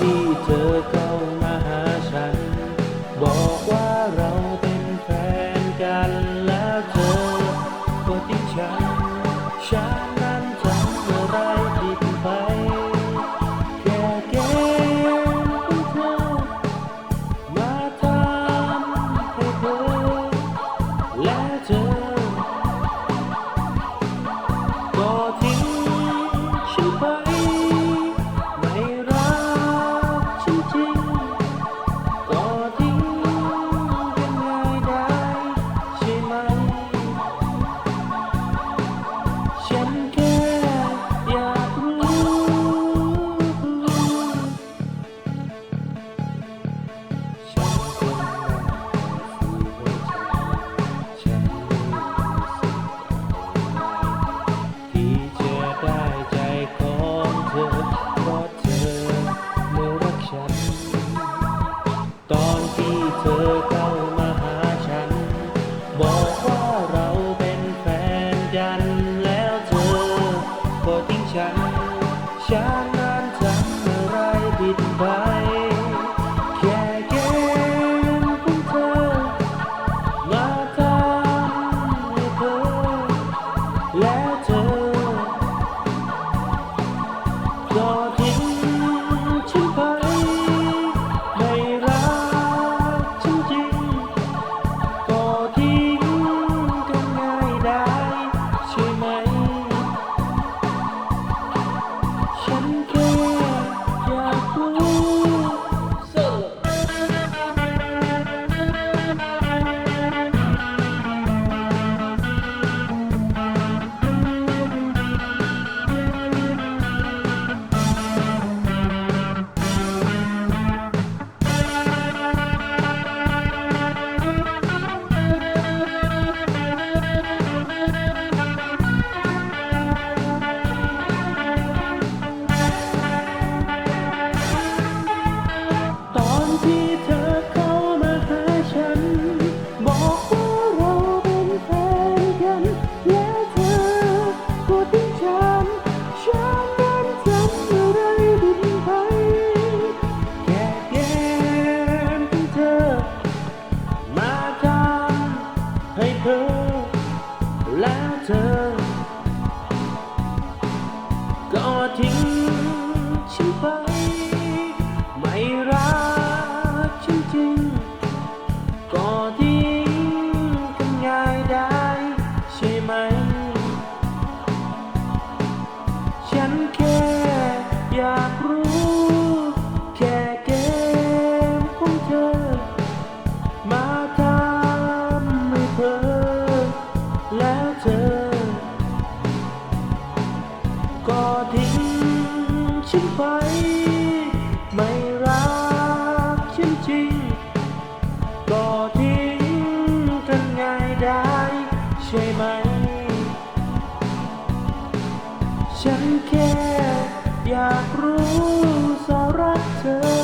ที่เธอเข้ามาหาฉัน บอกว่าเราเป็นแฟนกันแล้วเธอก็ทิ้งฉันฉัน 何苦？ แล้วเธอ ก็ทิ้งฉันไป ก็ทิ้งฉันไป ไม่รักฉันจริง ก็ทิ้งกันง่ายได้ใช่ไหม ฉันแค่อยากรู้สารักเธอ